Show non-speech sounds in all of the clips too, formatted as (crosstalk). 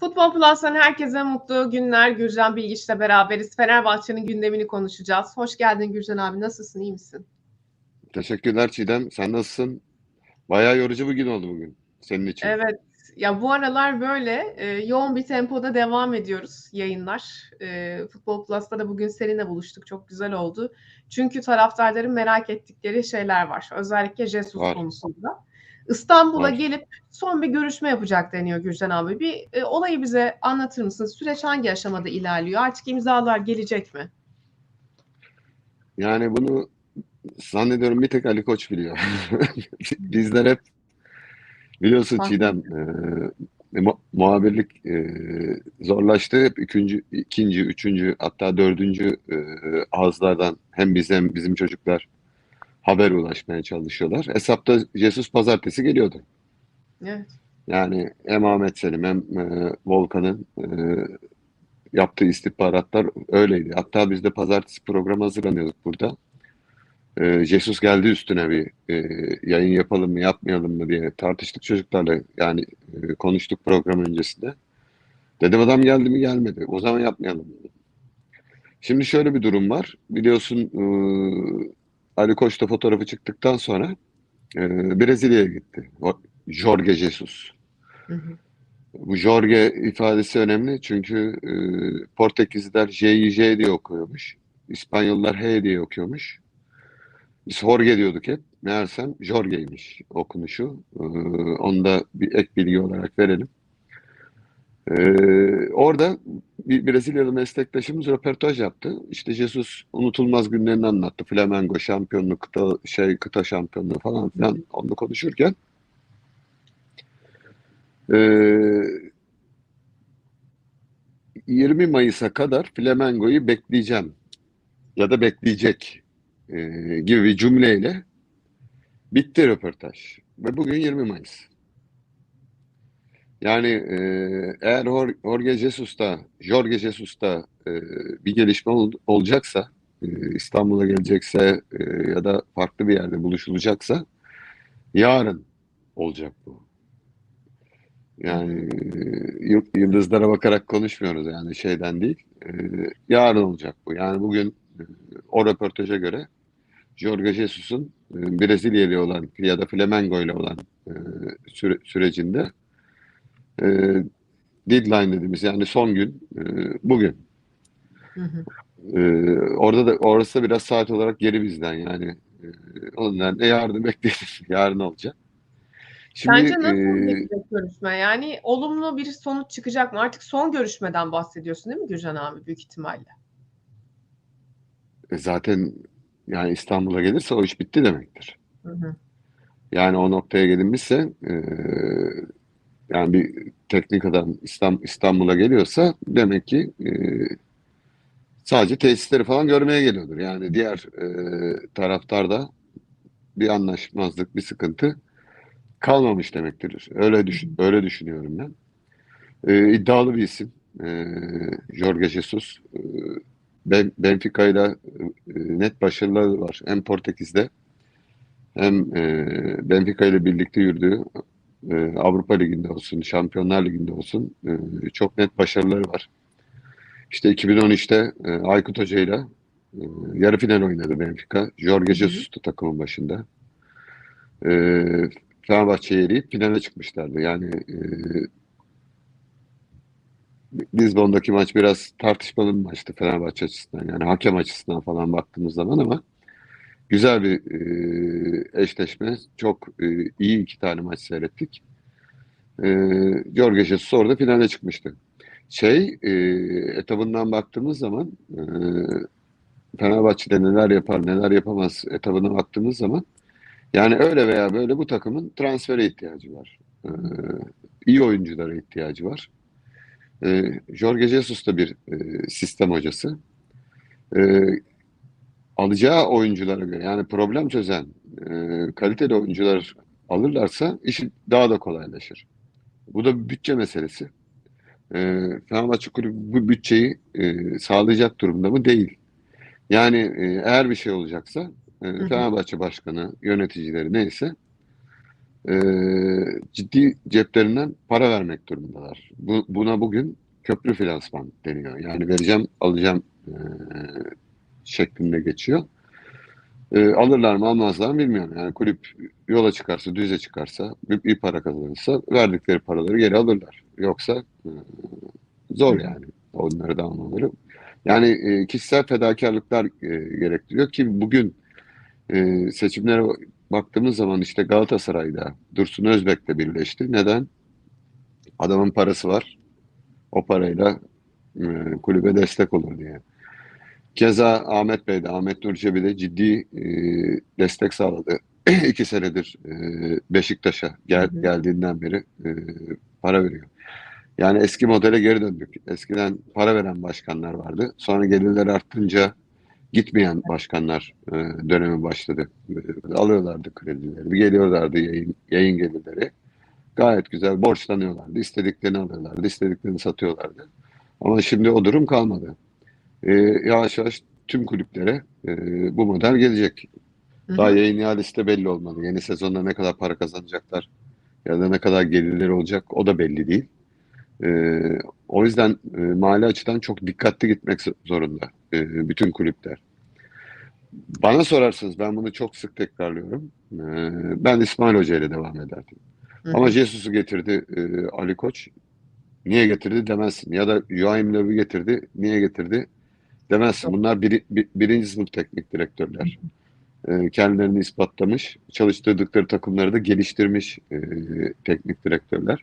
Futbol Plus'tan herkese mutlu günler. Gürcan Bilgiç'le beraberiz. Fenerbahçe'nin gündemini konuşacağız. Hoş geldin Gürcan abi. Nasılsın? İyi misin? Teşekkürler Çiğdem. Sen nasılsın? Bayağı yorucu bir gün oldu bugün senin için. Evet. Ya bu aralar böyle e, yoğun bir tempoda devam ediyoruz yayınlar. E, Futbol Plus'ta da bugün seninle buluştuk. Çok güzel oldu. Çünkü taraftarların merak ettikleri şeyler var. Özellikle Jesus Var. konusunda. İstanbul'a Var. gelip son bir görüşme yapacak deniyor Gürcan abi. Bir e, olayı bize anlatır mısın? Süreç hangi aşamada ilerliyor? Artık imzalar gelecek mi? Yani bunu zannediyorum bir tek Ali Koç biliyor. (laughs) Bizler hep biliyorsun Tahmin Çiğdem e, mu- muhabirlik e, zorlaştı. Hep ikinci, ikinci, üçüncü hatta dördüncü e, ağızlardan hem biz hem bizim çocuklar haber ulaşmaya çalışıyorlar. Hesapta Jesus pazartesi geliyordu. Evet. Yani hem Ahmet Selim hem e, Volkan'ın e, yaptığı istihbaratlar öyleydi. Hatta biz de pazartesi programı hazırlanıyorduk burada. E, Jesus geldi üstüne bir e, yayın yapalım mı yapmayalım mı diye tartıştık çocuklarla. Yani e, konuştuk program öncesinde. Dedim adam geldi mi gelmedi. O zaman yapmayalım. Şimdi şöyle bir durum var. Biliyorsun e, Ali Koç da fotoğrafı çıktıktan sonra e, Brezilya'ya gitti. O, Jorge Jesus. Hı hı. Bu Jorge ifadesi önemli çünkü e, Portekizliler J'yi J diye okuyormuş. İspanyollar H diye okuyormuş. Biz Jorge diyorduk hep. Meğersem Jorge'ymiş okunuşu. E, onu da bir ek bilgi olarak verelim. E, orada bir Brezilyalı meslektaşımız röportaj yaptı. İşte Jesus unutulmaz günlerini anlattı. Flamengo şampiyonluğu, kıta, şey, kıta şampiyonluğu falan filan onu konuşurken e, 20 Mayıs'a kadar Flamengo'yu bekleyeceğim ya da bekleyecek e, gibi bir cümleyle bitti röportaj. Ve bugün 20 Mayıs. Yani e, eğer Jor- Jorge Jesus'ta, Jorge Jesus'ta e, bir gelişme ol- olacaksa, e, İstanbul'a gelecekse e, ya da farklı bir yerde buluşulacaksa yarın olacak bu. Yani e, yıl- yıldızlara bakarak konuşmuyoruz yani şeyden değil. E, yarın olacak bu. Yani bugün e, o röportaja göre Jorge Jesus'un e, Brezilya olan ya da Flamengo ile olan e, süre- sürecinde e, deadline dediğimiz yani son gün e, bugün. Hı hı. E, orada da orası da biraz saat olarak geri bizden yani. E, ondan ne yarın bekleyelim. (laughs) Yarın olacak. Şimdi Sence nasıl e, görüşme? Yani olumlu bir sonuç çıkacak mı? Artık son görüşmeden bahsediyorsun değil mi Gürcan abi büyük ihtimalle? e, zaten yani İstanbul'a gelirse o iş bitti demektir. Hı hı. Yani o noktaya gelinmişse e, yani bir teknik adam İstanbul'a geliyorsa demek ki e, sadece tesisleri falan görmeye geliyordur. Yani diğer e, taraftarda bir anlaşmazlık, bir sıkıntı kalmamış demektir. Öyle düşün, öyle düşünüyorum ben. E, iddialı bir isim. E, Jorge Jesus. E, e, net başarıları var. Hem Portekiz'de hem Benfica ile birlikte yürüdüğü e, Avrupa Ligi'nde olsun, Şampiyonlar Ligi'nde olsun e, çok net başarıları var. İşte 2013'te e, Aykut Hoca ile e, yarı final oynadı Benfica. Jorge Jesus'tu takımın başında. E, Fenerbahçe'yi eleyip finale çıkmışlardı. Yani e, Lizbon'daki maç biraz tartışmalı bir maçtı Fenerbahçe açısından. Yani hakem açısından falan baktığımız zaman ama güzel bir e, eşleşme. Çok e, iyi iki tane maç seyrettik. E, Jorge Jesus orada finale çıkmıştı. Şey, e, etabından baktığımız zaman e, Fenerbahçe'de neler yapar, neler yapamaz etabına baktığımız zaman yani öyle veya böyle bu takımın transfere ihtiyacı var. E, iyi oyunculara ihtiyacı var. E, Jorge Jesus da bir e, sistem hocası. E, alacağı oyunculara göre yani problem çözen e, kaliteli oyuncular alırlarsa işi daha da kolaylaşır. Bu da bir bütçe meselesi. E, Fenerbahçe Kulübü bu bütçeyi e, sağlayacak durumda mı? Değil. Yani e, eğer bir şey olacaksa e, hı. Fenerbahçe Başkanı, yöneticileri neyse e, ciddi ceplerinden para vermek durumundalar. Bu, buna bugün köprü finansman deniyor. Yani vereceğim, alacağım e, şeklinde geçiyor. E, alırlar mı almazlar mı bilmiyorum. Yani kulüp yola çıkarsa, düze çıkarsa, bir, bir para kazanırsa verdikleri paraları geri alırlar. Yoksa e, zor yani onları da almaları. Yani e, kişisel fedakarlıklar e, gerektiriyor ki bugün e, seçimlere baktığımız zaman işte Galatasaray'da Dursun Özbek'le birleşti. Neden? Adamın parası var. O parayla e, kulübe destek olur diye. Keza Ahmet Bey de, Ahmet Nur de ciddi e, destek sağladı. (clears throat) İki senedir e, Beşiktaş'a gel, geldiğinden beri e, para veriyor. Yani eski modele geri döndük. Eskiden para veren başkanlar vardı. Sonra gelirler arttınca gitmeyen başkanlar e, dönemi başladı. E, alıyorlardı kredileri, geliyorlardı yayın, yayın gelirleri. Gayet güzel borçlanıyorlardı. İstediklerini alıyorlardı, istediklerini satıyorlardı. Ama şimdi o durum kalmadı. E, yavaş yavaş tüm kulüplere e, bu model gelecek. Daha yayın ihalesi de belli olmalı. Yeni sezonda ne kadar para kazanacaklar ya da ne kadar gelirleri olacak o da belli değil. E, o yüzden e, mali açıdan çok dikkatli gitmek zorunda e, bütün kulüpler. Bana sorarsanız ben bunu çok sık tekrarlıyorum. E, ben İsmail Hoca ile devam ederdim. Ama. Jesus'u getirdi e, Ali Koç. Niye getirdi demezsin. Ya da Joachim Löw'ü getirdi. Niye getirdi demezsin. Bunlar biri, bir- birinci sınıf teknik direktörler. E, kendilerini ispatlamış. Çalıştırdıkları takımları da geliştirmiş e, teknik direktörler.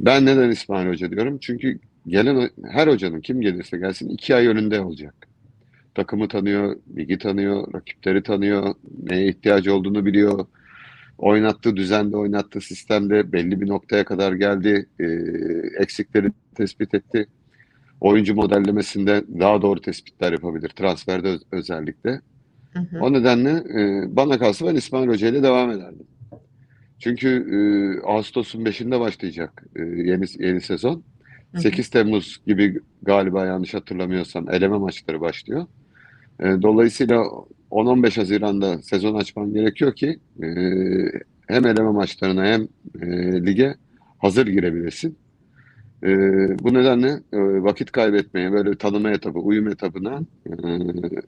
Ben neden İsmail Hoca diyorum? Çünkü gelen her hocanın kim gelirse gelsin iki ay önünde olacak. Takımı tanıyor, ligi tanıyor, rakipleri tanıyor, neye ihtiyacı olduğunu biliyor. Oynattığı düzende, oynattığı sistemde belli bir noktaya kadar geldi. E, eksikleri tespit etti. Oyuncu modellemesinde daha doğru tespitler yapabilir. Transferde öz- özellikle. Hı hı. O nedenle e, bana kalsa ben İsmail Hoca ile devam ederdim. Çünkü e, Ağustos'un 5'inde başlayacak e, yeni yeni sezon. Hı hı. 8 Temmuz gibi galiba yanlış hatırlamıyorsam eleme maçları başlıyor. E, dolayısıyla 10-15 Haziran'da sezon açman gerekiyor ki e, hem eleme maçlarına hem e, lige hazır girebilesin. E, bu nedenle e, vakit kaybetmeye, böyle tanıma etabı, uyum etabına e,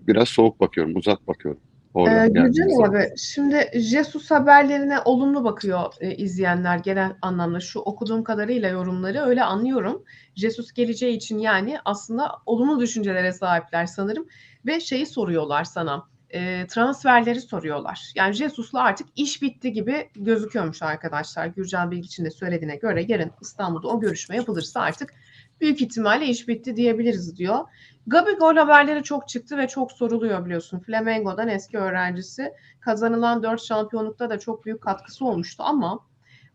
biraz soğuk bakıyorum, uzak bakıyorum. Ee, zaman. abi, şimdi Jesus haberlerine olumlu bakıyor e, izleyenler genel anlamda. Şu okuduğum kadarıyla yorumları öyle anlıyorum. Jesus geleceği için yani aslında olumlu düşüncelere sahipler sanırım. Ve şeyi soruyorlar sana, e, transferleri soruyorlar. Yani Jesus'la artık iş bitti gibi gözüküyormuş arkadaşlar. Gürcan Bilgiç'in de söylediğine göre yarın İstanbul'da o görüşme yapılırsa artık büyük ihtimalle iş bitti diyebiliriz diyor. Gabigol haberleri çok çıktı ve çok soruluyor biliyorsun. Flamengo'dan eski öğrencisi. Kazanılan 4 şampiyonlukta da çok büyük katkısı olmuştu ama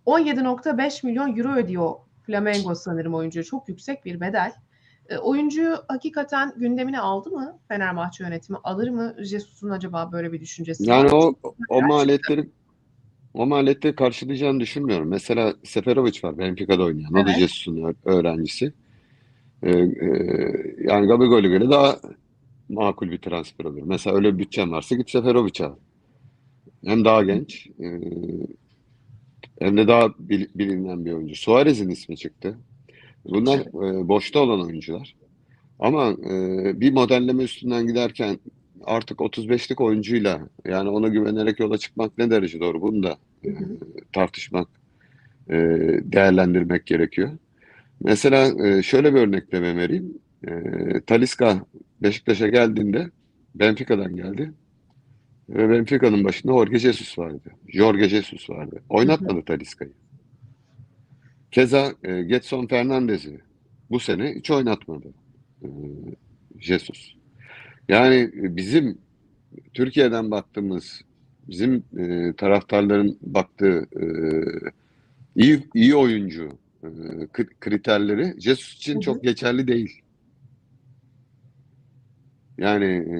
17.5 milyon euro ödüyor Flamengo sanırım oyuncuya. Çok yüksek bir bedel. E, oyuncuyu hakikaten gündemine aldı mı Fenerbahçe yönetimi? Alır mı? Jesus'un acaba böyle bir düşüncesi var Yani mı? o Çünkü o gerçekten- maliyetleri o maliyetleri karşılayacağını düşünmüyorum. Mesela Seferovic var Benfica'da oynayan. O da Evet. Jesus'un öğrencisi. Ee, e, yani Gabigol'e göre daha makul bir transfer olur. Mesela öyle bir bütçen varsa git Seferovic al. Hem daha genç e, hem de daha bil- bilinen bir oyuncu. Suarez'in ismi çıktı. Bunlar e, boşta olan oyuncular. Ama e, bir modelleme üstünden giderken artık 35'lik oyuncuyla yani ona güvenerek yola çıkmak ne derece doğru bunu da e, tartışmak, e, değerlendirmek gerekiyor. Mesela e, şöyle bir örnekleme vereyim. E, Talisca Beşiktaş'a geldiğinde Benfica'dan geldi. Ve Benfica'nın başında Jorge Jesus vardı. Jorge Jesus vardı. Oynatmadı Talisca'yı. Keza e, Getson Fernandez'i bu sene hiç oynatmadı e, Jesus. Yani e, bizim Türkiye'den baktığımız, bizim e, taraftarların baktığı e, iyi iyi oyuncu e, kri- kriterleri Jesus için çok geçerli değil. Yani e,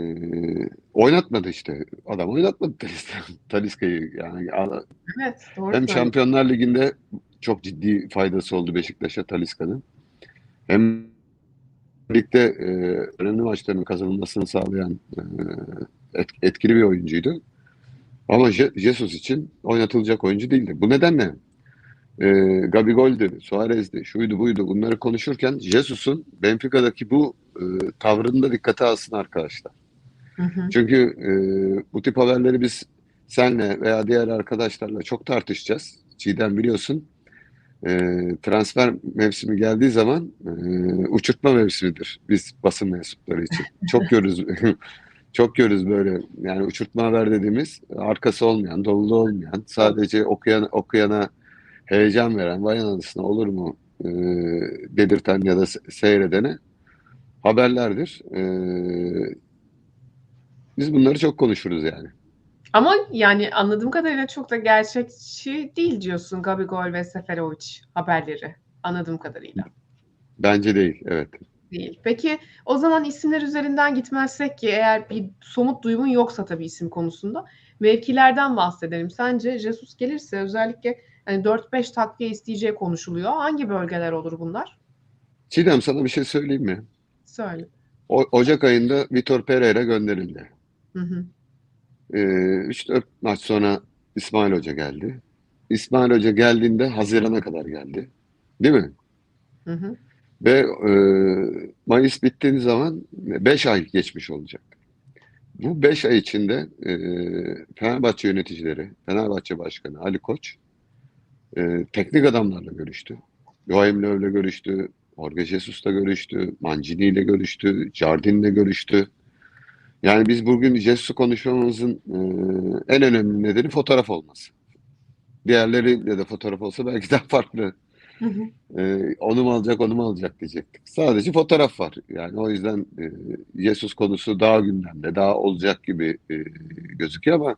oynatmadı işte. Adam oynatmadı (laughs) Talisca'yı. Yani Evet, doğru hem söylüyorsun. Şampiyonlar Ligi'nde çok ciddi faydası oldu Beşiktaş'a Talisca'nın. Hem ligde e, önemli maçların kazanılmasını sağlayan e, et- etkili bir oyuncuydu. Ama Je- Jesus için oynatılacak oyuncu değildi. Bu nedenle e, Gabigol'dü, Suarez'di, şuydu buydu bunları konuşurken Jesus'un Benfica'daki bu e, tavrını da dikkate alsın arkadaşlar. Hı hı. Çünkü e, bu tip haberleri biz senle veya diğer arkadaşlarla çok tartışacağız. Çiğdem biliyorsun e, transfer mevsimi geldiği zaman e, uçurtma mevsimidir biz basın mensupları için. (laughs) Çok görürüz (laughs) çok görürüz böyle yani uçurtma haber dediğimiz arkası olmayan, dolu olmayan, sadece okuyan okuyana heyecan veren, vay anasına olur mu e, dedirten ya da se- seyredene haberlerdir. E, biz bunları çok konuşuruz yani. Ama yani anladığım kadarıyla çok da gerçekçi değil diyorsun Gabigol ve Seferovic haberleri. Anladığım kadarıyla. Bence değil, evet. Değil. Peki o zaman isimler üzerinden gitmezsek ki eğer bir somut duyumun yoksa tabii isim konusunda mevkilerden bahsedelim. Sence Jesus gelirse özellikle hani 4-5 takviye isteyeceği konuşuluyor. Hangi bölgeler olur bunlar? Çiğdem sana bir şey söyleyeyim mi? Söyle. O, Ocak ayında Vitor Pereira gönderildi. Hı hı. Ee, 3-4 maç sonra İsmail Hoca geldi. İsmail Hoca geldiğinde Haziran'a kadar geldi. Değil mi? Hı hı. Ve e, Mayıs bittiği zaman 5 ay geçmiş olacak. Bu 5 ay içinde e, Fenerbahçe yöneticileri, Fenerbahçe Başkanı Ali Koç e, teknik adamlarla görüştü. Joachim Löw'le görüştü, Jorge Jesus'la görüştü, Mancini ile görüştü, Jardin'le görüştü. Yani biz bugün Jesus'u konuşmamızın e, en önemli nedeni fotoğraf olması. Diğerleriyle de fotoğraf olsa belki daha farklı Hı hı. ee, onu mu alacak, onu mu alacak diyecektik. Sadece fotoğraf var. Yani o yüzden e, Jesus konusu daha gündemde, daha olacak gibi e, gözüküyor ama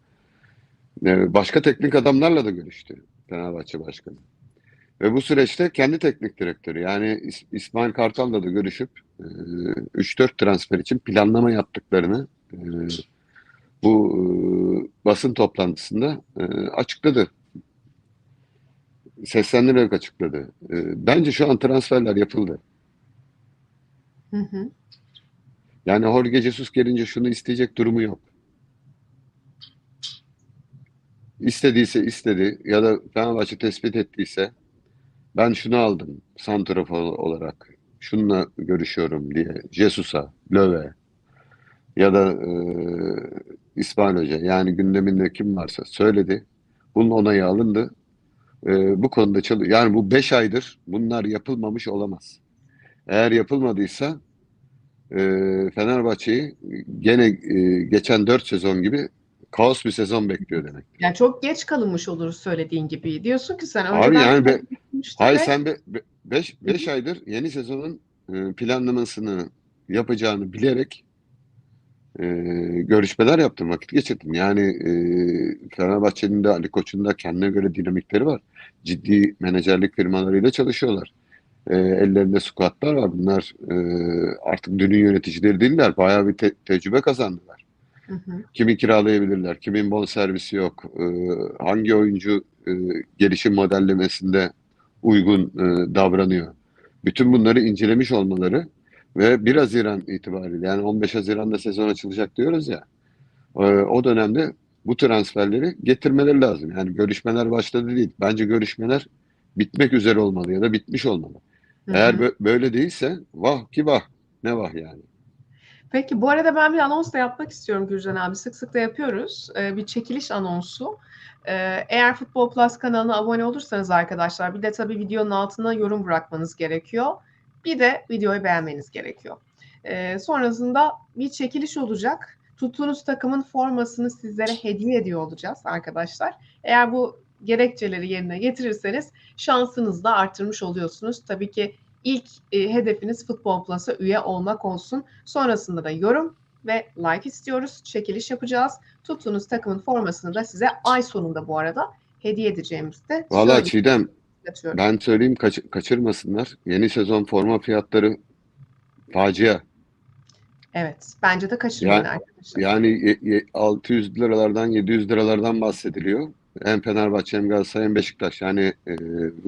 e, başka teknik adamlarla da görüştü Fenerbahçe Başkanı. Ve bu süreçte kendi teknik direktörü yani İs- İsmail Kartal'la da görüşüp e, 3-4 transfer için planlama yaptıklarını e, bu e, basın toplantısında e, açıkladı seslendirerek açıkladı. E, Bence şu an transferler yapıldı. Hı hı. Yani Jorge Jesus gelince şunu isteyecek durumu yok. İstediyse istedi ya da Fenerbahçe tespit ettiyse ben şunu aldım santrafor olarak. Şununla görüşüyorum diye Jesus'a, Löwe ya da e, İsmail Hoca yani gündeminde kim varsa söyledi. Bunun onayı alındı. E, bu konuda çalış yani bu 5 aydır bunlar yapılmamış olamaz. Eğer yapılmadıysa e, Fenerbahçe'yi gene e, geçen 4 sezon gibi kaos bir sezon bekliyor demek. Yani çok geç kalınmış olur söylediğin gibi. Diyorsun ki sen Abi yani be- Hayır ve- sen 5 5 aydır yeni sezonun e, planlamasını yapacağını bilerek e, görüşmeler yaptım, vakit geçirdim. Yani e, Fenerbahçe'nin de Ali Koç'un da kendine göre dinamikleri var. Ciddi menajerlik firmalarıyla çalışıyorlar. E, ellerinde squadlar var. Bunlar e, artık dünün yöneticileri değiller. Bayağı bir te- tecrübe kazandılar. Hı hı. Kimi kiralayabilirler, kimin bon servisi yok, e, hangi oyuncu e, gelişim modellemesinde uygun e, davranıyor. Bütün bunları incelemiş olmaları ve 1 Haziran itibariyle yani 15 Haziran'da sezon açılacak diyoruz ya e, o dönemde bu transferleri getirmeleri lazım. Yani görüşmeler başladı değil. Bence görüşmeler bitmek üzere olmalı ya da bitmiş olmalı. Hı Eğer hı. bö- böyle değilse vah ki vah ne vah yani. Peki bu arada ben bir anons da yapmak istiyorum Gürcan abi. Sık sık da yapıyoruz. Ee, bir çekiliş anonsu. Ee, eğer Futbol Plus kanalına abone olursanız arkadaşlar bir de tabii videonun altına yorum bırakmanız gerekiyor. Bir de videoyu beğenmeniz gerekiyor. Ee, sonrasında bir çekiliş olacak. Tuttuğunuz takımın formasını sizlere hediye ediyor olacağız arkadaşlar. Eğer bu gerekçeleri yerine getirirseniz şansınızı da arttırmış oluyorsunuz. Tabii ki ilk e, hedefiniz Futbol Plus'a üye olmak olsun. Sonrasında da yorum ve like istiyoruz. Çekiliş yapacağız. Tuttuğunuz takımın formasını da size ay sonunda bu arada hediye edeceğimizi de Valla Çiğdem yatıyorum. Ben söyleyeyim kaç- kaçırmasınlar. Yeni sezon forma fiyatları facia. Evet. Bence de kaçırmayın Ya- arkadaşlar. Yani ye- ye- 600 liralardan 700 liralardan bahsediliyor. Hem Fenerbahçe hem Galatasaray hem Beşiktaş. Yani e,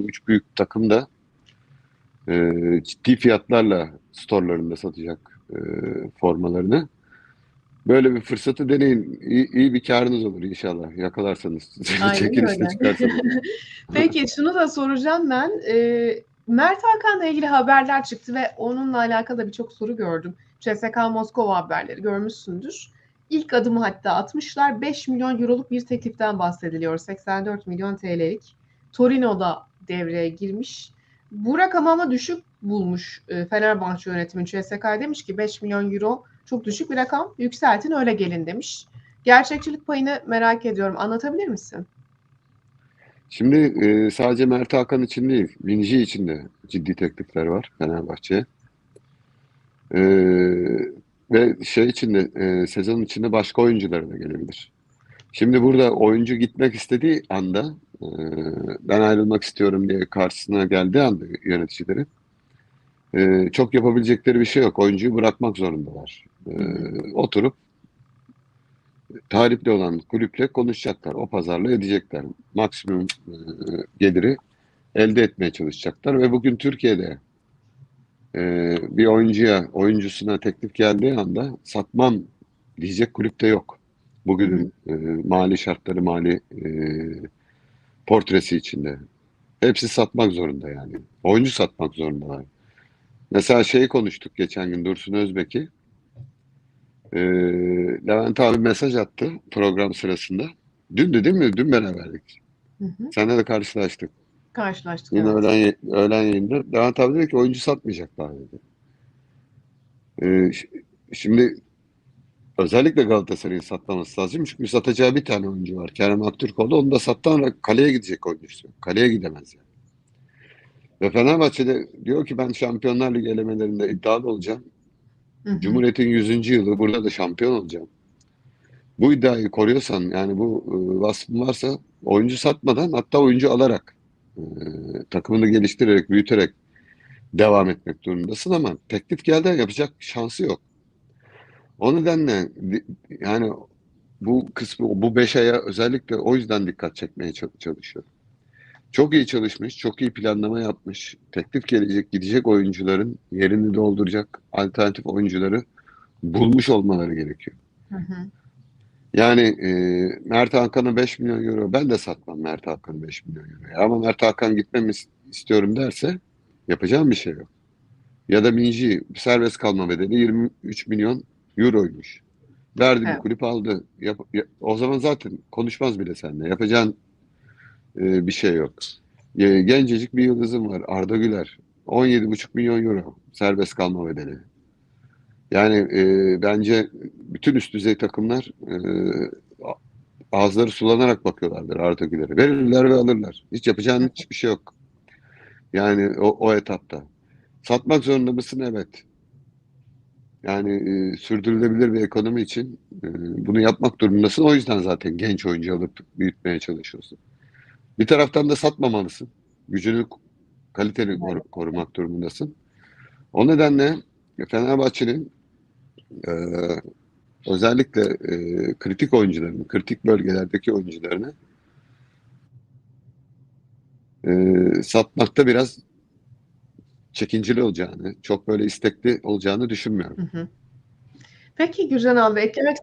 üç büyük takım da e, ciddi fiyatlarla storelarında satacak e, formalarını. Böyle bir fırsatı deneyin. İyi, iyi bir karınız olur inşallah. Yakalarsanız. (laughs) Öyle. çıkarsanız. (laughs) Peki şunu da soracağım ben. Ee, Mert Hakan'la ilgili haberler çıktı ve onunla alakalı da birçok soru gördüm. CSK Moskova haberleri görmüşsündür. İlk adımı hatta atmışlar. 5 milyon euroluk bir tekliften bahsediliyor. 84 milyon TL'lik. Torino'da devreye girmiş. Bu rakamı ama düşük bulmuş e, Fenerbahçe yönetimi. CSK demiş ki 5 milyon euro çok düşük bir rakam. Yükseltin öyle gelin demiş. Gerçekçilik payını merak ediyorum. Anlatabilir misin? Şimdi e, sadece Mert Hakan için değil, Vinci için de ciddi teklifler var Fenerbahçe'ye. E, ve şey için de e, sezon içinde başka oyunculara da gelebilir. Şimdi burada oyuncu gitmek istediği anda e, ben ayrılmak istiyorum diye karşısına geldiği anda yöneticileri e, çok yapabilecekleri bir şey yok. Oyuncuyu bırakmak zorundalar. E, oturup talipli olan kulüple konuşacaklar. O pazarlığı edecekler. Maksimum e, geliri elde etmeye çalışacaklar ve bugün Türkiye'de e, bir oyuncuya, oyuncusuna teklif geldiği anda satmam diyecek kulüpte yok. Bugünün e, mali şartları, mali e, portresi içinde. Hepsi satmak zorunda yani. Oyuncu satmak zorundalar. Mesela şeyi konuştuk geçen gün Dursun Özbek'i. Ee, Levent abi mesaj attı program sırasında. Dündü değil mi? Dün beraberdik. Hı hı. Seninle de karşılaştık. Karşılaştık. Yine evet. öğlen, öğlen yayında. Levent abi dedi ki oyuncu satmayacaklar dedi. Ş- şimdi özellikle Galatasaray'ın satmaması lazım. Çünkü satacağı bir tane oyuncu var. Kerem Aktürkoğlu. Onu da sattan kaleye gidecek oyuncusu. Kaleye gidemez yani. Ve Fenerbahçe'de diyor ki ben Şampiyonlar Ligi elemelerinde iddialı olacağım. Hı hı. Cumhuriyet'in 100. yılı burada da şampiyon olacağım. Bu iddiayı koruyorsan yani bu e, vasfın varsa oyuncu satmadan hatta oyuncu alarak e, takımını geliştirerek, büyüterek devam etmek durumundasın ama teklif geldi yapacak şansı yok. O nedenle yani bu kısmı bu 5 aya özellikle o yüzden dikkat çekmeye ç- çalışıyor. Çok iyi çalışmış, çok iyi planlama yapmış. Teklif gelecek, gidecek oyuncuların yerini dolduracak alternatif oyuncuları bulmuş olmaları gerekiyor. Hı hı. Yani e, Mert Hakan'a 5 milyon euro ben de satmam Mert Hakan'ı 5 milyon euro. Ama Mert Hakan gitmemi is- istiyorum derse yapacağım bir şey yok. Ya da Minji serbest kalma bedeli 23 milyon euroymuş. Verdi bir Evet. kulüp aldı. Yap- ya- o zaman zaten konuşmaz bile seninle. Yapacağın e, bir şey yok. E, gencecik bir yıldızım var Arda Güler. 17,5 milyon euro serbest kalma bedeli. Yani e, bence bütün üst düzey takımlar e, ağızları sulanarak bakıyorlardır Arda Güler'e. Verirler ve alırlar. Hiç yapacağın hiçbir şey yok. Yani o, o etapta. Satmak zorunda mısın? Evet. Yani e, sürdürülebilir bir ekonomi için e, bunu yapmak durumundasın. O yüzden zaten genç oyuncu alıp büyütmeye çalışıyorsun. Bir taraftan da satmamalısın. Gücünü, kaliteni koru- korumak durumundasın. O nedenle Fenerbahçe'nin e, özellikle e, kritik oyuncularını, kritik bölgelerdeki oyuncularını e, satmakta biraz çekincili olacağını, çok böyle istekli olacağını düşünmüyorum. Hı hı. Peki Gürcan abi eklemek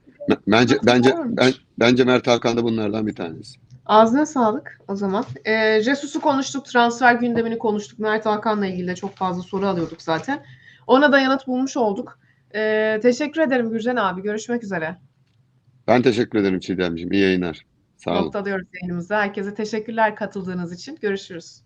Bence bence var mı? ben, bence Mert Hakan da bunlardan bir tanesi. Ağzına sağlık o zaman. Ee, Jesus'u konuştuk, transfer gündemini konuştuk. Mert Hakan'la ilgili de çok fazla soru alıyorduk zaten. Ona da yanıt bulmuş olduk. Ee, teşekkür ederim Gürcan abi. Görüşmek üzere. Ben teşekkür ederim Çiğdemciğim. İyi yayınlar. Sağ olun. Noktalıyoruz yayınımızı. Herkese teşekkürler katıldığınız için. Görüşürüz.